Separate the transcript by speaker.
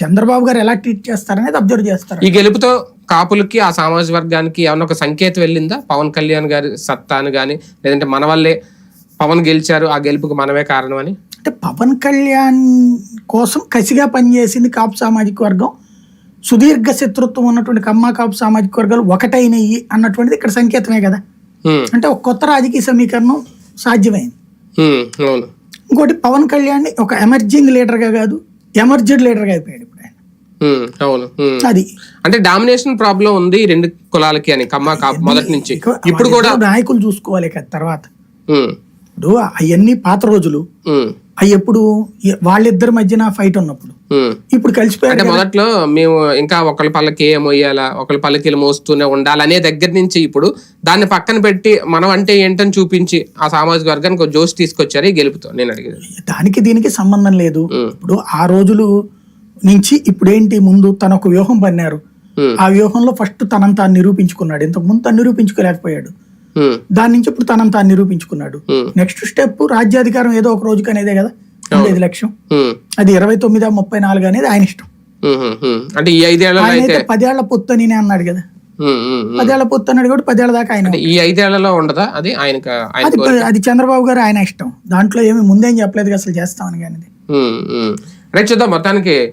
Speaker 1: చంద్రబాబు గారు ఎలా ట్రీట్ చేస్తారనేది అబ్జర్వ్ చేస్తారు.
Speaker 2: ఈ గెలుపుతో కాపులకి ఆ సామాజిక వర్గానికి ఏమన్నా ఒక సంకేతం వెళ్ళిందా? పవన్ కళ్యాణ్ గారి సత్తాను గాని లేదంటే మన వల్లే పవన్ గెలిచారు ఆ గెలుపుకి మనమే కారణం అని
Speaker 1: అంటే పవన్ కళ్యాణ్ కోసం కసిగా పనిచేసింది కాపు సామాజిక వర్గం. సుదీర్ఘ శత్రుత్వం ఉన్నటువంటి కమ్మ కాపు సామాజిక వర్గాలు ఒకటైనవి అన్నటువంటిది ఇక్కడ సంకేతమే కదా. అంటే ఒక కొత్త రాజకీయ సమీకరణం సాధ్యమైంది. ఇంకోటి పవన్ కళ్యాణ్ ఒక ఎమర్జింగ్ లీడర్గా కాదు ఎమర్జెడ్ లీడర్గా అయిపోయాడు ఇప్పుడు ఆయన.
Speaker 2: అవును.
Speaker 1: అది.
Speaker 2: అంటే డామినేషన్ ప్రాబ్లం ఉంది రెండు కులాలకి అని కమ్మ మొదటి నుంచి. ఇప్పుడు కూడా
Speaker 1: నాయకులు చూసుకోవాలి కదా తర్వాత. ఇప్పుడు అవన్నీ పాత రోజులు. అవి ఎప్పుడు వాళ్ళిద్దరి మధ్యన ఫైట్ ఉన్నప్పుడు. ఇప్పుడు కలిసిపోయారు.
Speaker 2: మొదట్లో మేము ఇంకా ఒకళ్ళ పల్లకి ఏ మోయాలా ఒకళ్ళ పల్లకీలు మోస్తూనే ఉండాలి అనే దగ్గర నుంచి ఇప్పుడు దాన్ని పక్కన పెట్టి మనం అంటే ఏంటని చూపించి ఆ సామాజిక వర్గానికి ఒక జోష్ తీసుకొచ్చారు గెలుపుతో నేను అడిగేది.
Speaker 1: దానికి దీనికి సంబంధం లేదు. ఇప్పుడు ఆ రోజులు నుంచి ఇప్పుడు ఏంటి ముందు తన ఒక వ్యూహం పన్నారు ఆ వ్యూహంలో ఫస్ట్ తనంత తాను నిరూపించుకున్నాడు. ఇంతకు ముందు తను నిరూపించుకోలేకపోయాడు. దాని నుంచి ఇప్పుడు తనంత తాను నిరూపించుకున్నాడు నెక్స్ట్ స్టెప్ రాజ్యాధికారం ఏదో ఒక రోజుకి అనేదే కదా? ఉండేది లక్ష్యం.
Speaker 2: ఉమ్,
Speaker 1: అది ఇరవై తొమ్మిది ముప్పై నాలుగు అనేది ఆయన ఇష్టం.
Speaker 2: అంటే ఈ
Speaker 1: పదేళ్ళ పొత్తు అని అన్నాడు కదా. పదేళ్ళ పొత్తు అన్నాడు కూడా పదేళ్ళ దాకా ఆయన
Speaker 2: ఈ ఐదేళ్ళలో ఉండదా? అది ఆయనకు
Speaker 1: అది అది చంద్రబాబు గారు ఆయన ఇష్టం. దాంట్లో ఏమి ముందేం చెప్పలేదు అసలు చేస్తామని కానీ.
Speaker 2: రైట్ చూద్దాం మొత్తానికి.